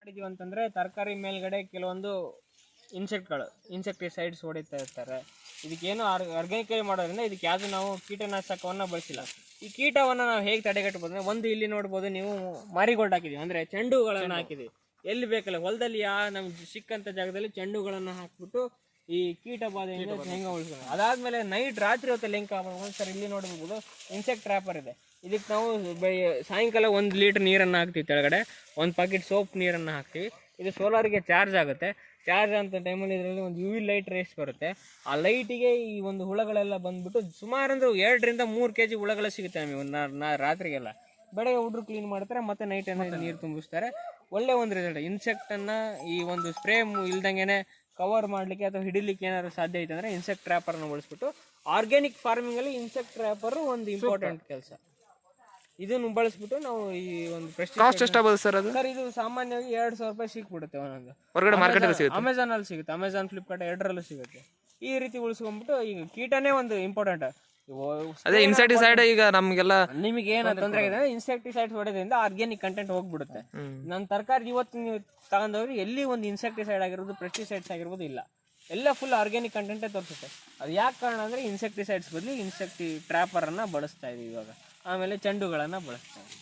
ಮಾಡಿದೀವಿ ಅಂತಂದರೆ ತರಕಾರಿ ಮೇಲ್ಗಡೆ ಕೆಲವೊಂದು ಇನ್ಸೆಕ್ಟ್ಗಳು ಇನ್ಸೆಕ್ಟಿಸೈಡ್ಸ್ ಹೊಡಿತಾ ಇರ್ತಾರೆ. ಇದಕ್ಕೇನು ಆರ್ಗ್ಯಾನಿಕ್ ಮಾಡೋದ್ರಿಂದ ಇದಕ್ಕೆ ಯಾವುದು ನಾವು ಕೀಟನಾಶಕವನ್ನು ಬಳಸಿಲ್ಲ. ಈ ಕೀಟವನ್ನು ನಾವು ಹೇಗೆ ತಡೆಗಟ್ಟಬಹುದು ಅಂದ್ರೆ ಒಂದು ಇಲ್ಲಿ ನೋಡ್ಬೋದು ನೀವು ಮಾರಿಗೋಲ್ಡ್ ಹಾಕಿದೀವಿ. ಅಂದರೆ ಚೆಂಡುಗಳನ್ನು ಹಾಕಿದ್ದೀವಿ ಎಲ್ಲಿ ಬೇಕಲ್ಲ ಹೊಲದಲ್ಲಿ ಯಾ ನಮ್ಗೆ ಸಿಕ್ಕಂಥ ಜಾಗದಲ್ಲಿ ಚೆಂಡುಗಳನ್ನು ಹಾಕ್ಬಿಟ್ಟು ಈ ಕೀಟ ಬಾಧೆಯಿಂದ ಹೆಂಗ ಉಳಿಸ್ಕೊಂಡು ಅದಾದ್ಮೇಲೆ ನೈಟ್ ರಾತ್ರಿ ಹೊತ್ತಲ್ಲಿ ಹೆಂಗ್ ಕಾಪಾಡ್ಬೋದು ಸರ್ ಇಲ್ಲಿ ನೋಡ್ಬೋದು ಇನ್ಸೆಕ್ಟ್ ಟ್ರ್ಯಾಪರ್ ಇದೆ. ಇದಕ್ಕೆ ನಾವು ಸಾಯಂಕಾಲ ಒಂದು ಲೀಟರ್ ನೀರನ್ನು ಹಾಕ್ತೀವಿ ಕೆಳಗಡೆ. ಒಂದು ಪ್ಯಾಕೆಟ್ ಸೋಪ್ ನೀರನ್ನು ಹಾಕ್ತೀವಿ. ಇದು ಸೋಲಾರಿಗೆ ಚಾರ್ಜ್ ಆಗುತ್ತೆ. ಚಾರ್ಜ್ ಅಂತ ಟೈಮಲ್ಲಿ ಇದರಲ್ಲಿ ಒಂದು ಯು ವಿ ಲೈಟ್ ರೇಸ್ ಬರುತ್ತೆ. ಆ ಲೈಟಿಗೆ ಈ ಒಂದು ಹುಳಗಳೆಲ್ಲ ಬಂದ್ಬಿಟ್ಟು ಸುಮಾರು ಅಂದ್ರೆ ಎರಡರಿಂದ ಮೂರು ಕೆ ಜಿ ಹುಳಗಳು ಸಿಗುತ್ತೆ ನಮಗೆ ಒಂದು ನಾ ರಾತ್ರಿಗೆಲ್ಲ. ಬೆಳಗ್ಗೆ ಹುಡ್ರು ಕ್ಲೀನ್ ಮಾಡ್ತಾರೆ ಮತ್ತೆ ನೈಟ್ ನೀರು ತುಂಬಿಸ್ತಾರೆ. ಒಳ್ಳೆ ಒಂದು ರಿಸಲ್ಟ್ ಇನ್ಸೆಕ್ಟನ್ನು ಈ ಒಂದು ಸ್ಪ್ರೇ ಇಲ್ದಂಗೆನೆ ಕವರ್ ಮಾಡಲಿಕ್ಕೆ ಅಥವಾ ಹಿಡಿಲಿಕ್ಕೆ ಏನಾದ್ರು ಸಾಧ್ಯ ಐತೆ ಅಂದರೆ ಇನ್ಸೆಕ್ಟ್ ಟ್ರ್ಯಾಪರ್ನ ಬಳಸ್ಬಿಟ್ಟು ಆರ್ಗ್ಯಾನಿಕ್ ಫಾರ್ಮಿಂಗಲ್ಲಿ ಇನ್ಸೆಕ್ಟ್ ಟ್ರ್ಯಾಪರ್ ಒಂದು ಇಂಪಾರ್ಟೆಂಟ್ ಕೆಲಸ. ಇದನ್ನು ಬಳಸ್ಬಿಟ್ಟು ನಾವು ಈ ಒಂದು ಕಾಸ್ಟ್ ಎಷ್ಟಾಗ್ಬೋದು ಸರ್ ಅದು? ಸರ್ ಇದು ಸಾಮಾನ್ಯವಾಗಿ ಎರಡು ಸಾವಿರ ರೂಪಾಯಿ ಸಿಕ್ಬಿಡುತ್ತೆ ಒಂದೊಂದು. ಹೊರಗಡೆ ಮಾರ್ಕೆಟಲ್ಲಿ ಸಿಗುತ್ತೆ? ಅಮೆಝಾನಲ್ಲಿ ಸಿಗುತ್ತೆ. ಅಮೆಝಾನ್ ಫ್ಲಿಪ್ಕಾರ್ಟ್ ಎರಡರಲ್ಲೂ ಸಿಗುತ್ತೆ. ಈ ರೀತಿ ಉಳಿಸ್ಕೊಂಡ್ಬಿಟ್ಟು ಈಗ ಕೀಟನೇ ಒಂದು ಇಂಪಾರ್ಟೆಂಟ್ ಅದೇ ಇನ್ಸೆಕ್ಟಿಸೈಡ್ ಈಗ ನಮಗೆಲ್ಲ ನಿಮಗೆ ಏನ ತೊಂದರೆ ಆಗಿದೆ. ಇನ್ಸೆಕ್ಟಿಸೈಡ್ ಹೊಡೆದ್ರಿಂದ ಆರ್ಗ್ಯಾನಿಕ್ ಕಂಟೆಂಟ್ ಹೋಗ್ಬಿಡುತ್ತೆ. ನನ್ನ ತರಕಾರಿ ಇವತ್ತು ನೀವು ತಗೊಂಡವ್ರಿ ಎಲ್ಲಿ ಒಂದು ಇನ್ಸೆಕ್ಟಿಸೈಡ್ ಆಗಿರ್ಬೋದು ಪೆಸ್ಟಿಸೈಡ್ಸ್ ಆಗಿರ್ಬೋದು ಇಲ್ಲ. ಎಲ್ಲ ಫುಲ್ ಆರ್ಗ್ಯಾನಿಕ್ ಕಂಟೆಂಟೇ ತೋರಿಸುತ್ತೆ. ಅದು ಯಾಕೆ ಕಾರಣ ಅಂದರೆ ಇನ್ಸೆಕ್ಟಿಸೈಡ್ಸ್ ಬದಲು ಇನ್ಸೆಕ್ಟಿ ಟ್ರ್ಯಾಪರನ್ನು ಬಳಸ್ತಾ ಇದೀವಿ ಇವಾಗ. ಆಮೇಲೆ ಚೆಂಡುಗಳನ್ನು ಬಳಸ್ತಾ ಇದೀವಿ.